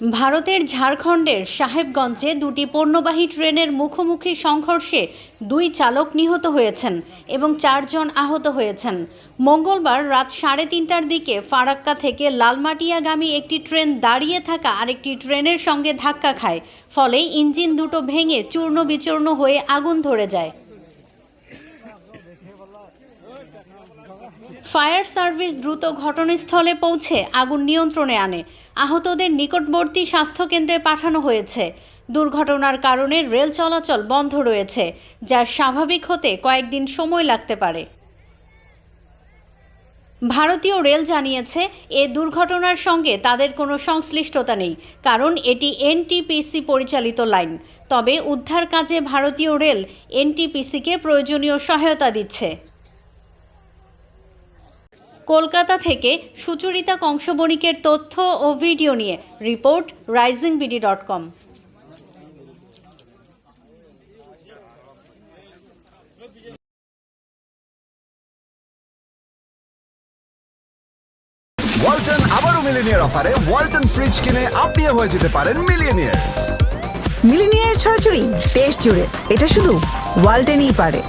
ভারতের ঝাড়খণ্ডের সাহেবগঞ্জে দুটি পণ্যবাহী ট্রেনের মুখোমুখি সংঘর্ষে দুই চালক নিহত হয়েছেন এবং চারজন আহত হয়েছেন। মঙ্গলবার রাত সাড়ে তিনটার দিকে ফারাক্কা থেকে লালমাটিয়াগামী একটি ট্রেন দাঁড়িয়ে থাকা আরেকটি ট্রেনের সঙ্গে ধাক্কা খায়। ফলে ইঞ্জিন দুটো ভেঙে চূর্ণ বিচূর্ণ হয়ে আগুন ধরে যায়। ফায়ার সার্ভিস দ্রুত ঘটনাস্থলে পৌঁছে আগুন নিয়ন্ত্রণে আনে। আহতদের নিকটবর্তী স্বাস্থ্যকেন্দ্রে পাঠানো হয়েছে। দুর্ঘটনার কারণে রেল চলাচল বন্ধ রয়েছে, যা স্বাভাবিক হতে কয়েকদিন সময় লাগতে পারে। ভারতীয় রেল জানিয়েছে, এ দুর্ঘটনার সঙ্গে তাদের কোনো সংশ্লিষ্টতা নেই, কারণ এটি এনটিপিসি পরিচালিত লাইন। তবে উদ্ধার কাজে ভারতীয় রেল এনটিপিসিকে প্রয়োজনীয় সহায়তা দিচ্ছে। কলকাতা থেকে সুচরিতা কংসবণিকের তথ্য ও ভিডিও নিয়ে report rising BD dot com. Walton আবারও মিলিনিয়ার অফারে ওয়ালটন ফ্রিজ কিনে আপনিও হয়ে যেতে পারেন মিলিয়নিয়ার। মিলিনিয়ার ছড়াছড়ি দেশ জুড়ে। এটা শুধু ওয়ালটেনই পারে।